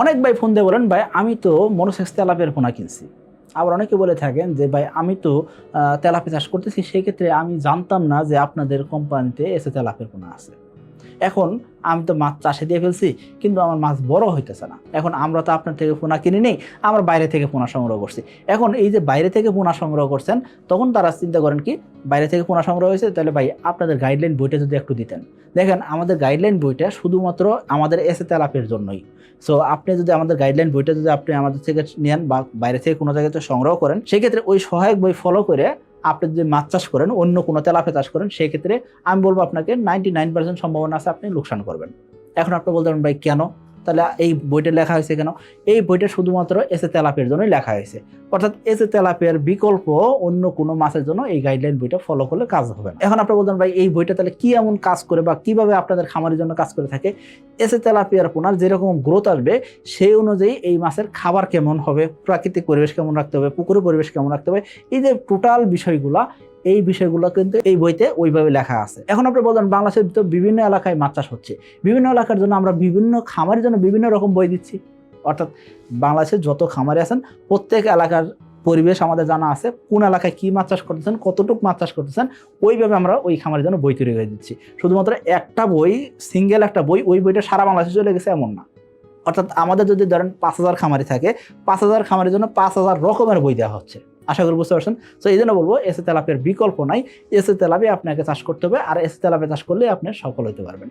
অনেক ভাই ফোন দিয়ে বলেন, ভাই, আমি তো মনোসেক্স তেলাপের পোনা কিনছি। আবার অনেকে বলে থাকেন যে, ভাই, আমি তো তেলাপি চাষ করতেছি, সেক্ষেত্রে আমি জানতাম না যে আপনাদের কোম্পানিতে এসে তেলাপের পোনা আছে। এখন আমি তো মাছ চাষে দিয়ে ফেলছি, কিন্তু আমার মাছ বড় হইতেছে না। এখন আমরা তো আপনার থেকে পোনা কিনে নেই, আমরা বাইরে থেকে পোনা সংগ্রহ করছি। এখন এই যে বাইরে থেকে পোনা সংগ্রহ করছেন, তখন তারা চিন্তা করেন কি, বাইরে থেকে পোনা সংগ্রহ হয়েছে, তাহলে ভাই আপনাদের গাইডলাইন বইটা যদি একটু দিতেন। দেখেন, আমাদের গাইডলাইন বইটা শুধুমাত্র আমাদের এসে তেলাপের জন্যই। সো আপনি যদি আমাদের গাইডলাইন বইটা যদি আপনি আমাদের থেকে নেন বা বাইরে থেকে কোনো জায়গাতে সংগ্রহ করেন, সেক্ষেত্রে ওই সহায়ক বই ফলো করে আপনি যদি মাছ চাষ করেন, অন্য কোনো তেলাপে চাষ করেন, সেক্ষেত্রে আমি বলব আপনাকে নাইনটি নাইন পার্সেন্ট সম্ভাবনা আছে আপনি লোকসান করবেন। এখন আপনি বলতে পারেন, ভাই, কেন? তাহলে এই বইটা লেখা হয়েছে কেন? এই বইটা শুধুমাত্র এসে তেলাপের জন্যই লেখা হয়েছে। অর্থাৎ এসে তেলাপের বিকল্প অন্য কোনো মাছের জন্য এই গাইডলাইন বইটা ফলো করলে কাজ হবে না। এখন আপনি বলতেন, ভাই, এই বইটা তাহলে কি এমন কাজ করে বা কীভাবে আপনাদের খামারের জন্য কাজ করে থাকে? এসে তেলাপিয়ার পোনার যেরকম গ্রোথ আসবে, সেই অনুযায়ী এই মাছের খাবার কেমন হবে, প্রাকৃতিক পরিবেশ কেমন রাখতে হবে, পুকুরের পরিবেশ কেমন রাখতে হবে, এই যে টোটাল বিষয়গুলা এই বিষয়গুলো কিন্তু এই বইতে ওইভাবে লেখা আছে। এখন আপনি বলবেন বাংলাদেশের ভিতর বিভিন্ন এলাকায় মাছ চাষ হচ্ছে। বিভিন্ন এলাকার জন্য আমরা বিভিন্ন খামারের জন্য বিভিন্ন রকম বই দিচ্ছি। অর্থাৎ বাংলাদেশের যত খামারে আছেন, প্রত্যেক এলাকার পরিবেশ আমাদের জানা আছে, কোন এলাকায় কী মাছ চাষ করতেছেন, কতটুকু মাছ চাষ করতেছেন, ওইভাবে আমরা ওই খামারের জন্য বই তৈরি করে দিচ্ছি। শুধুমাত্র একটা বই সিঙ্গেল একটা বই, ওই বইটা সারা বাংলাদেশে চলে গেছে এমন না। অর্থাৎ আমাদের যদি ধরেন পাঁচ হাজার খামারি থাকে, পাঁচ হাজার খামারের জন্য পাঁচ হাজার রকমের বই দেওয়া হচ্ছে। আশা করি বুঝতে পারছেন? তো এই জন্য বলব এসে তেলাপের বিকল্প নাই। এসে তেলাপে আপনাকে চাষ করতে হবে, আর এসে তেলাপে চাষ করলে আপনি সফল হতে পারবেন।